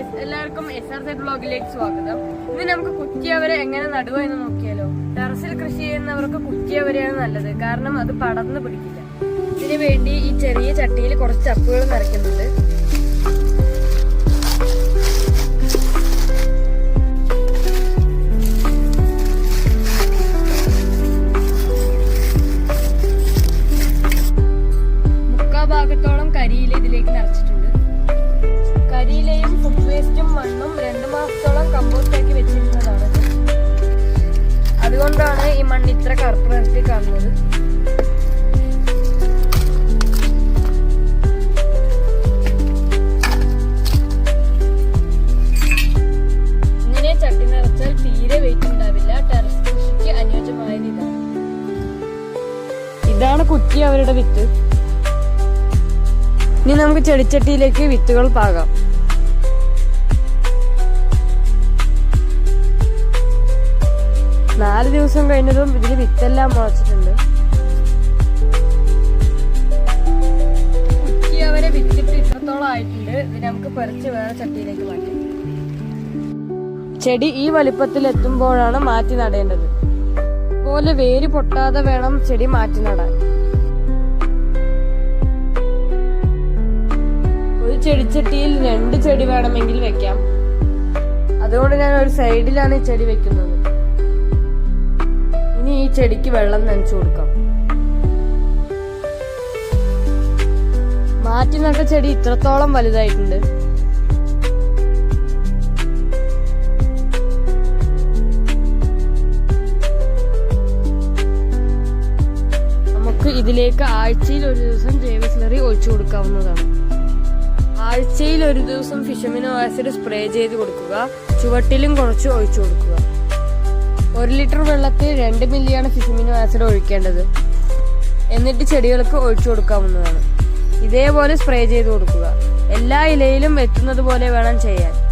Guys എല്ലാവർക്കും S R Z ബ്ലോഗിലേക്ക് സ്വാഗതം. ഇന്ന് നമുക്ക് കുറ്റിയവരെ എങ്ങനെ നടുക എന്ന് നോക്കിയാലോ? ടെറസിൽ കൃഷി ചെയ്യുന്നവർക്ക് കുറ്റിയവരെയാണ് നല്ലത്. കാരണം അത് പടർന്ന് പിടിക്കില്ല. ഇതിനു വേണ്ടി ഈ ചെറിയ ചട്ടിയിൽ കുറച്ച് ചപ്പുകൾ നിറയ്ക്കുന്നുണ്ട്. ഇത്ര കറുപ്പ് നിറത്തിൽ കാണുന്നത്. ഇങ്ങനെ ചട്ടി നിറച്ചാൽ തീരെ വെയിറ്റ് ഉണ്ടാവില്ല. ടെറസ് കൃഷിക്ക് അനുയോജ്യമായ ഇതാണ് കുറ്റി അവരുടെ വിത്ത്. ഇനി നമുക്ക് ചെടിച്ചട്ടിയിലേക്ക് വിത്തുകൾ പാകാം. നാല് ദിവസം കഴിഞ്ഞതും ഇതിൽ വിത്തെല്ലാം മുളച്ചിട്ടുണ്ട് കുറ്റി അവരെ വിത്തിട്ട് ഇത്രത്തോളം ആയിട്ടുണ്ട്. ഇത് നമുക്ക് പറിച്ച് വേറെ ചട്ടിയിലേക്ക് മാറ്റാം. ചെടി ഈ വലിപ്പത്തിൽ എത്തുമ്പോഴാണ് മാറ്റി നടേണ്ടത്. പോലെ വേര് പൊട്ടാതെ വേണം ചെടി മാറ്റി നടാൻ. ഒരു ചെടിച്ചട്ടിയിൽ രണ്ട് ചെടി വേണമെങ്കിൽ വെക്കാം. അതുകൊണ്ട് ഞാൻ ഒരു സൈഡിലാണ് ഈ ചെടി വെക്കുന്നത്. ഈ ചെടിക്ക് വെള്ളം നനച്ചു കൊടുക്കാം. മാറ്റി നട്ട ചെടി ഇത്രത്തോളം വലുതായിട്ടുണ്ട്. നമുക്ക് ഇതിലേക്ക് ആഴ്ചയിൽ ഒരു ദിവസം ജൈവ സ്ലറി ഒഴിച്ചു കൊടുക്കാവുന്നതാണ്. ആഴ്ചയിൽ ഒരു ദിവസം ഫിഷമിനോ ആസിഡ് സ്പ്രേ ചെയ്ത് കൊടുക്കുക. ചുവട്ടിലും കുറച്ച് ഒഴിച്ചു കൊടുക്കുക. ഒരു ലിറ്റർ വെള്ളത്തിൽ രണ്ട് മില്ലിയാണ് ഫിഷമിനോ ആസിഡ് ഒഴിക്കേണ്ടത്. എന്നിട്ട് ചെടികൾക്ക് ഒഴിച്ചു കൊടുക്കാവുന്നതാണ്. ഇതേപോലെ സ്പ്രേ ചെയ്ത് കൊടുക്കുക. എല്ലാ ഇലയിലും എത്തുന്നത് പോലെ വേണം ചെയ്യാൻ.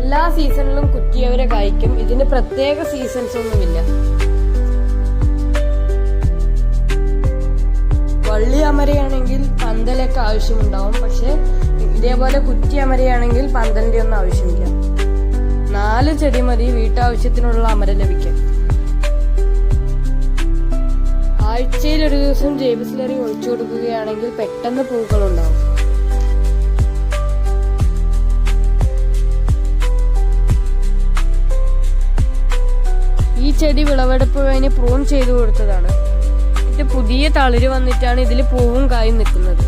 എല്ലാ സീസണിലും കുറ്റിയവരെ കായ്ക്കും. ഇതിന് പ്രത്യേക സീസൺസ് ഒന്നുമില്ല. വള്ളി അമരയാണെങ്കിൽ പന്തലൊക്കെ ആവശ്യമുണ്ടാവും. പക്ഷെ ഇതേപോലെ കുറ്റി അമരയാണെങ്കിൽ പന്തലിന്റെ ഒന്നും ആവശ്യമില്ല. നാല് ചെടി മതി വീട്ടാവശ്യത്തിനുള്ള അമര ലഭിക്കാൻ. ആഴ്ചയിൽ ഒരു ദിവസം ജൈവ സ്ലറി ഒഴിച്ചു കൊടുക്കുകയാണെങ്കിൽ പെട്ടെന്ന് പൂക്കൾ ചെടി വിളവെടുപ്പ് കഴിഞ്ഞ് പ്രൂൺ ചെയ്തു കൊടുത്തതാണ്. ഇത് പുതിയ തളിര് വന്നിട്ടാണ് ഇതിൽ പൂവും കായും നിൽക്കുന്നത്.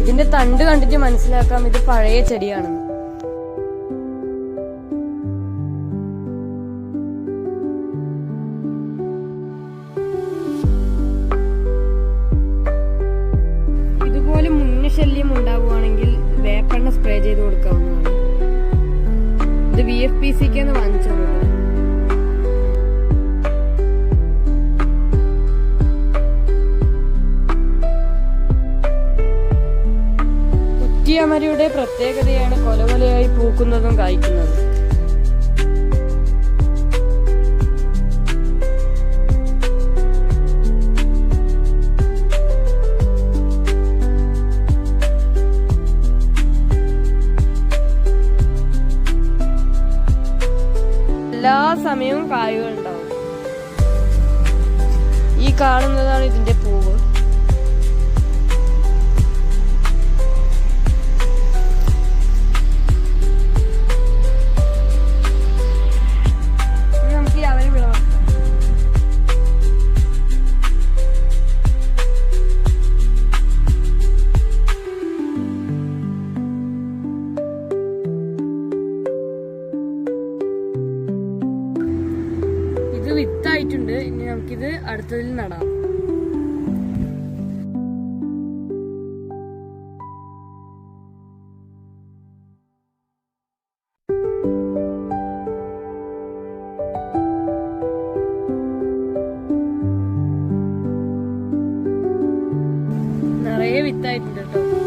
ഇതിന്റെ തണ്ട് കണ്ടിട്ട് മനസ്സിലാക്കാം ഇത് പഴയ ചെടിയാണെന്ന് ഇതുപോലെ മുന്നു ശല്യം ഉണ്ടാവുകയാണെങ്കിൽ വേപ്പെണ്ണ സ്പ്രേ ചെയ്ത് കൊടുക്കാവുന്നതാണ്. ഇത് വി എഫ് പി സിക്ക് വാങ്ങിച്ചത് കുറ്റിയമരയുടെ പ്രത്യേകതയാണ് കൊലവലയായി പൂക്കുന്നതും കായ്ക്കുന്നതും. എല്ലാ സമയവും കായുകൾ ഉണ്ടാവും. ഈ കാണുന്നതാണ് ഇതിന്റെ പൂവ്. നമുക്കിത് അടുത്തതിൽ നടാം. നിറയെ വിത്തായിട്ടുണ്ട് കേട്ടോ.